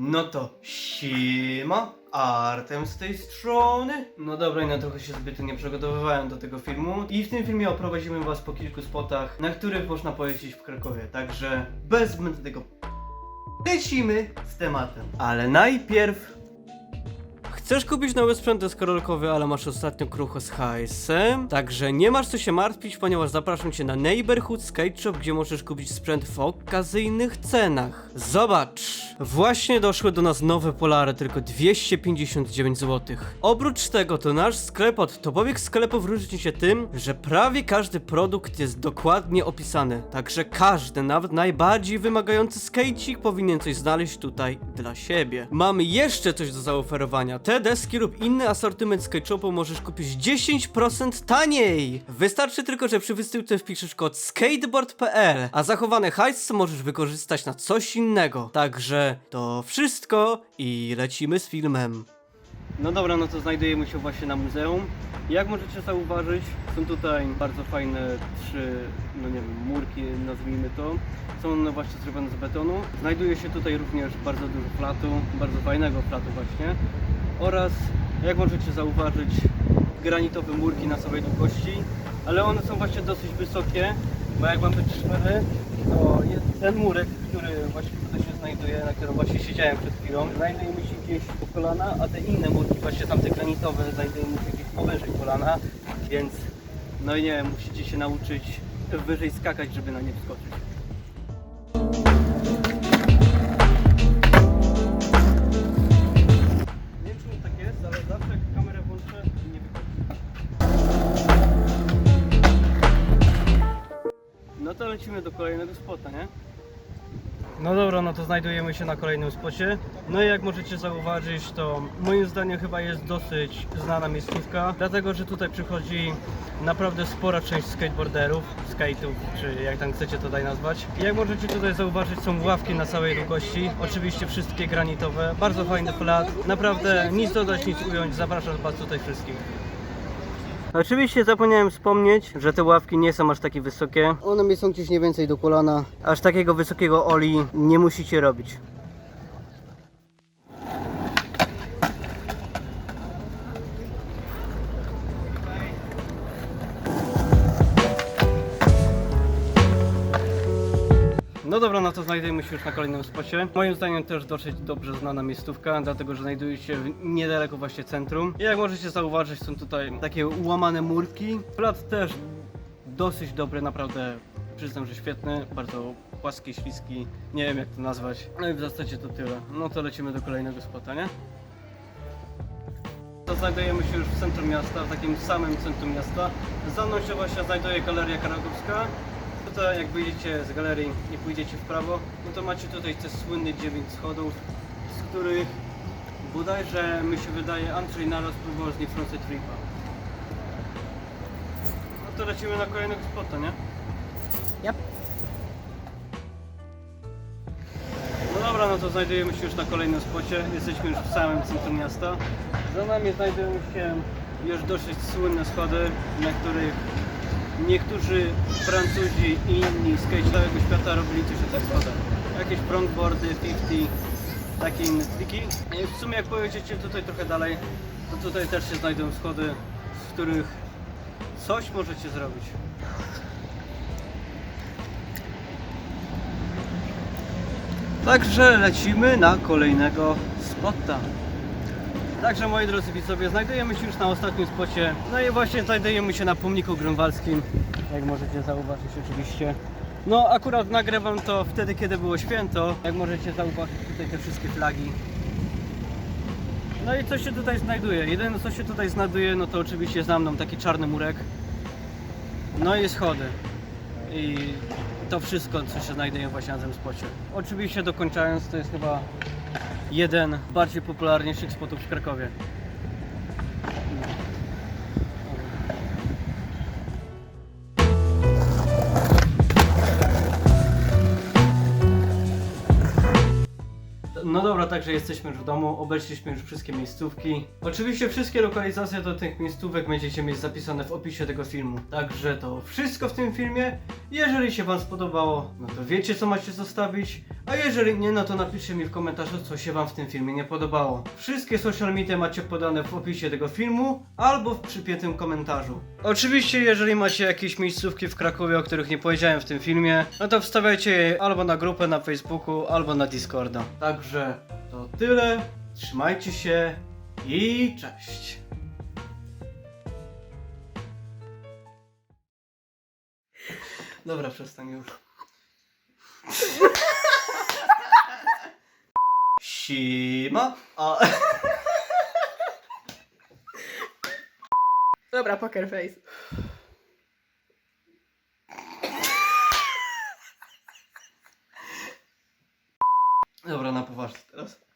No to siema, Artem z tej strony. No dobra, no trochę się zbyt nie przygotowywałem do tego filmu i w tym filmie oprowadzimy was po kilku spotach, na których można pojeździć w Krakowie, także bez zbędnego lecimy z tematem. Ale najpierw Chcesz kupić nowy sprzęt deskorolkowy, ale masz ostatnio krucho z hajsem? Także nie masz co się martwić, ponieważ zapraszam cię na Neighborhood Skate Shop, gdzie możesz kupić sprzęt w okazyjnych cenach. Zobacz! Właśnie doszły do nas nowe polary, tylko 259 zł. Oprócz tego, to nasz sklep od topowych sklepów różni się tym, że prawie każdy produkt jest dokładnie opisany. Także każdy, nawet najbardziej wymagający skejcik powinien coś znaleźć tutaj dla siebie. Mamy jeszcze coś do zaoferowania. Te deski lub inny asortyment SketchUpu możesz kupić 10% taniej! Wystarczy tylko, że przy wysyłce wpiszesz kod skateboard.pl, a zachowany hajs możesz wykorzystać na coś innego. Także to wszystko i lecimy z filmem. No dobra, no to znajdujemy się właśnie na muzeum. Jak możecie zauważyć, są tutaj bardzo fajne trzy, no nie wiem, murki, nazwijmy to. Są one właśnie zrobione z betonu. Znajduje się tutaj również bardzo dużo flatu, bardzo fajnego flatu właśnie. Oraz, jak możecie zauważyć, granitowe murki na całej długości, ale one są właśnie dosyć wysokie, bo jak mamy szmery, to jest ten murek, który właśnie tutaj się znajduje, na którym właśnie siedziałem przed chwilą, znajdujemy się gdzieś po kolana, a te inne murki, właśnie tamte granitowe, znajdujemy się gdzieś powyżej kolana, więc no i nie wiem, musicie się nauczyć wyżej skakać, żeby na nie wskoczyć. No to lecimy do kolejnego spota, nie? No dobra, no to znajdujemy się na kolejnym spocie. No i jak możecie zauważyć, to moim zdaniem chyba jest dosyć znana miejscówka, dlatego że tutaj przychodzi naprawdę spora część skateboarderów, skate'ów, czy jak tam chcecie tutaj nazwać. I jak możecie tutaj zauważyć, są ławki na całej długości, oczywiście wszystkie granitowe, bardzo fajny flat, naprawdę nic dodać, nic ująć, zapraszam Was tutaj wszystkich. Oczywiście zapomniałem wspomnieć, że te ławki nie są aż takie wysokie. One mi są gdzieś mniej więcej do kolana. Aż takiego wysokiego oli nie musicie robić. No dobra, no to znajdujemy się już na kolejnym spocie. Moim zdaniem też dosyć dobrze znana miejscówka, dlatego że znajduje się niedaleko właśnie centrum. I jak możecie zauważyć, są tutaj takie ułamane murki. Plat też dosyć dobry, naprawdę przyznam, że świetny, bardzo płaski, śliski, nie wiem jak to nazwać. No i w zasadzie to tyle. No to lecimy do kolejnego spota, nie? To znajdujemy się już w centrum miasta, w takim samym centrum miasta. Za mną się właśnie znajduje Galeria Karakowska. Tutaj jak wyjdziecie z galerii i pójdziecie w prawo, no to macie tutaj te słynne 9 schodów, z których bodajże mi się wydaje Andrzej naraz próbował z nich frontside flipa. No to lecimy na kolejnego spota, nie? Yep. No dobra, no to znajdujemy się już na kolejnym spocie. Jesteśmy już w samym centrum miasta. Za nami znajdują się już dosyć słynne schody, na których niektórzy Francuzi i inni z całego świata robili coś o tych schodach. Jakieś frontboardy, 50, takie inne triki. I w sumie jak pojedziecie tutaj trochę dalej, to tutaj też się znajdą schody, z których coś możecie zrobić. Także lecimy na kolejnego spota. Także moi drodzy widzowie, znajdujemy się już na ostatnim spocie. No i właśnie znajdujemy się na pomniku grunwaldzkim. Jak możecie zauważyć oczywiście. No akurat nagrywam to wtedy, kiedy było święto. Jak możecie zauważyć tutaj te wszystkie flagi. No i co się tutaj znajduje? Jedyne co się tutaj znajduje, no to oczywiście za mną taki czarny murek. No i schody. I to wszystko, co się znajduje właśnie na tym spocie. Oczywiście dokończając, to jest chyba jeden z bardziej popularniejszych spotów w Krakowie. Także jesteśmy już w domu, obeszliśmy już wszystkie miejscówki. Oczywiście wszystkie lokalizacje do tych miejscówek będziecie mieć zapisane w opisie tego filmu. Także to wszystko w tym filmie. Jeżeli się wam spodobało, no to wiecie co macie zostawić. A jeżeli nie, no to napiszcie mi w komentarzu, co się wam w tym filmie nie podobało. Wszystkie social media macie podane w opisie tego filmu albo w przypiętym komentarzu. Oczywiście, jeżeli macie jakieś miejscówki w Krakowie, o których nie powiedziałem w tym filmie, no to wstawiajcie je albo na grupę na Facebooku, albo na Discorda. Także to tyle. Trzymajcie się i cześć. Dobra, przestań już. Sima. A... Dobra, poker face. Dobra, na poważnie teraz.